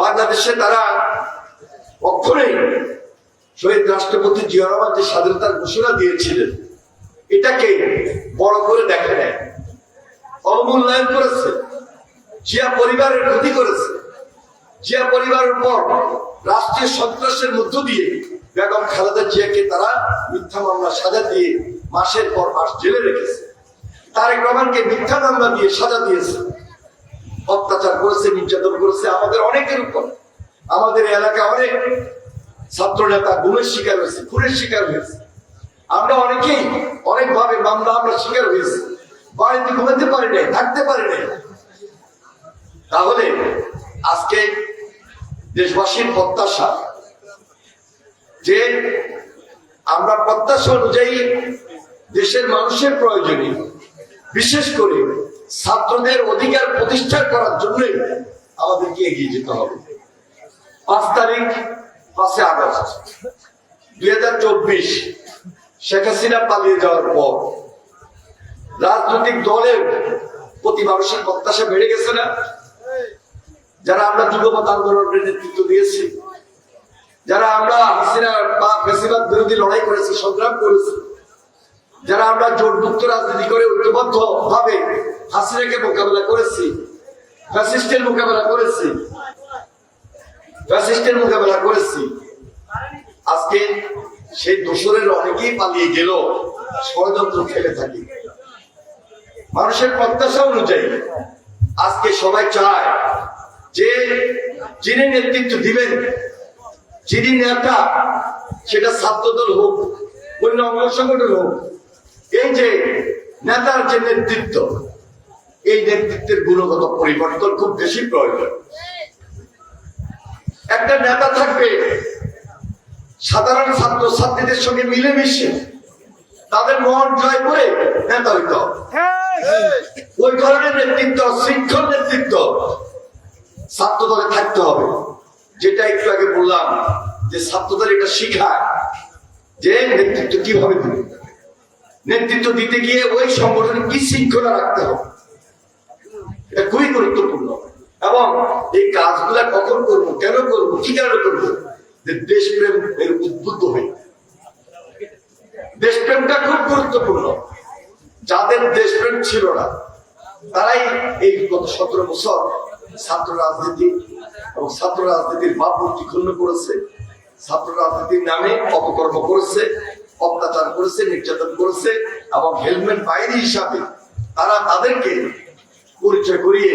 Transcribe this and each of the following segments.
বাংলাদেশে তারা অক্ষরেই শহীদ রাষ্ট্রপতি জিয়া যে স্বাধীনতার ঘোষণা দিয়েছিলেন। এটাকে বড় করে দেখে নেয় অবমূল্যায়ন করেছে। জিয়া পরিবারের ক্ষতি করেছে। জিয়া পরিবারের পর রাষ্ট্রীয় সন্ত্রাসের মধ্য দিয়ে বেগম খালেদা জিয়াকে তারা মিথ্যা মামলা, সাজা দিয়ে মাসের পর মাস জেলে রেখেছে। তারেক রহমানকে মিথ্যা মামলা দিয়ে সাজা দিয়েছে। অত্যাচার করেছে, নির্যাতন করেছে, আমাদের অনেকের উপর। আমাদের এলাকা অনেক ছাত্র নেতা গুমের শিকার হয়েছে, খুনের শিকার হয়েছে। আমরা অনেকেই অনেকভাবে মামলা আমরা শিকার হয়েছি। বাড়িতে ঘুমাতে পারি নাই, থাকতে পারি নাই। তাহলে আজকে দেশবাসীর প্রত্যাশা যে আমরা প্রত্যাশা অনুযায়ী দেশের মানুষের প্রয়োজনে, বিশেষ করে ছাত্রদের অধিকার প্রতিষ্ঠা করার জন্যই আমাদেরকে এগিয়ে যেতে হবে। পাঁচ তারিখ, পাঁচে আগস্ট, দুই হাজার চব্বিশ, শেখ হাসিনা পালিয়ে যাওয়ার পর রাজনৈতিক দলের প্রতি মানুষের প্রত্যাশা বেড়ে গেছে না? যারা আমরা যুগপথ আন্দোলনের নেতৃত্ব দিয়েছি, যারা আমরা হাসিনা বা ফেসিবাদ বিরোধী লড়াই করেছি, সংগ্রাম করেছি যারা আমরা জোটমুক্ত রাজনীতি করে ঐক্যবদ্ধ ভাবে হাসিনাকে মোকাবেলা করেছি ফ্যাসিস্টের মোকাবেলা করেছি ফ্যাসিস্টের মোকাবেলা করেছি, আজকে সেই দোসরের অনেকেই পালিয়ে গেল, ষড়যন্ত্র খেলে থাকি। মানুষের প্রত্যাশা অনুযায়ী আজকে সবাই চায় যে যিনি নেতৃত্ব দিবেন, যিনি নেতা, সেটা ছাত্রদল হোক অন্য অঙ্গ সংগঠন হোক এই যে নেতার যে নেতৃত্ব, এই নেতৃত্বের গুণগত পরিবর্তন খুব বেশি প্রয়োজন। একটা নেতা থাকবে, সাধারণ ছাত্র ছাত্রীদের সঙ্গে মিলেমিশে তাদের মন জয় করে নেতা হইতে ওই ধরনের নেতৃত্ব, শৃঙ্খল নেতৃত্ব ছাত্র দলে থাকতে হবে। যেটা একটু আগে বললাম যে ছাত্রদের এটা শিখায় যে নেতৃত্ব কীভাবে দিবে। নেতৃত্ব দিতে গিয়ে ওই সংগঠনে কি শৃঙ্খলা রাখতে হবে? এটা খুবই গুরুত্বপূর্ণ। এবং এই কাজগুলা কখন করব, কেন করব, কি কারণে করব? যে দেশপ্রেম এর উদ্বুদ্ধ হয়ে। দেশপ্রেমটা খুব গুরুত্বপূর্ণ। যাদের দেশপ্রেম ছিল না, তারাই এই গত সতেরো বছর ছাত্র রাজনীতি এবং ছাত্র রাজনীতির ভাবমূর্তি ক্ষুণ্ণ করেছে, ছাত্র রাজনীতির নামে অপকর্ম করেছে করেছে, নির্যাতন করেছে এবং হেলমেট বাইরে হিসাবে তারা তাদেরকে পরিচয় করিয়ে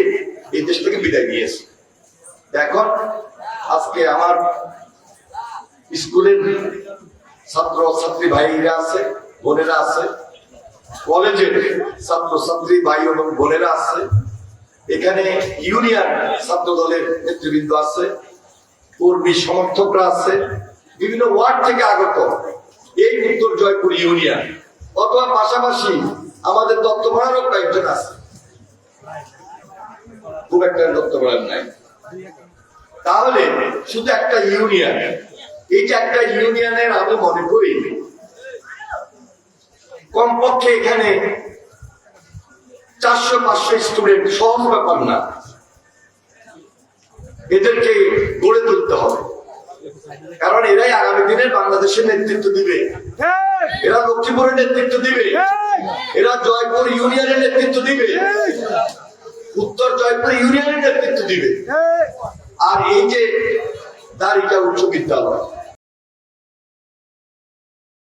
এই দেশ থেকে বিদায় নিয়েছে। এখন আজকে আমার স্কুলের ছাত্র ছাত্রী ভাইরা আছে, বোনেরা আছে, কলেজের ছাত্র ছাত্রী ভাই এবং বোনেরা আছে, এখানে ইউনিয়ন ছাত্র দলের নেতৃবৃন্দ আছে, কর্মী সমর্থকরা আছে, বিভিন্ন ওয়ার্ড থেকে আগত এই উত্তর জয়পুর ইউনিয়ন। অথবা পাশাপাশি আমাদের দত্তপাড়ারও কয়েকজন আছে। খুব একটা দত্তপাড়ার নাই। তাহলে শুধু একটা ইউনিয়ন। এই যে একটা ইউনিয়নের আমি মনে করি, কমপক্ষে এখানে চারশো পাঁচশো স্টুডেন্ট, সহজ ব্যাপার না। এদেরকে গড়ে তুলতে হবে। কারণ এরাই আগামী দিনে বাংলাদেশের নেতৃত্ব দিবে। এরা লক্ষ্মীপুরের নেতৃত্ব দিবে। এরা জয়পুর ইউনিয়নের নেতৃত্ব দিবে। উত্তর জয়পুর ইউনিয়নের নেতৃত্ব দিবে। আর এই যে দাঁড়িটা উচ্চ বিদ্যালয়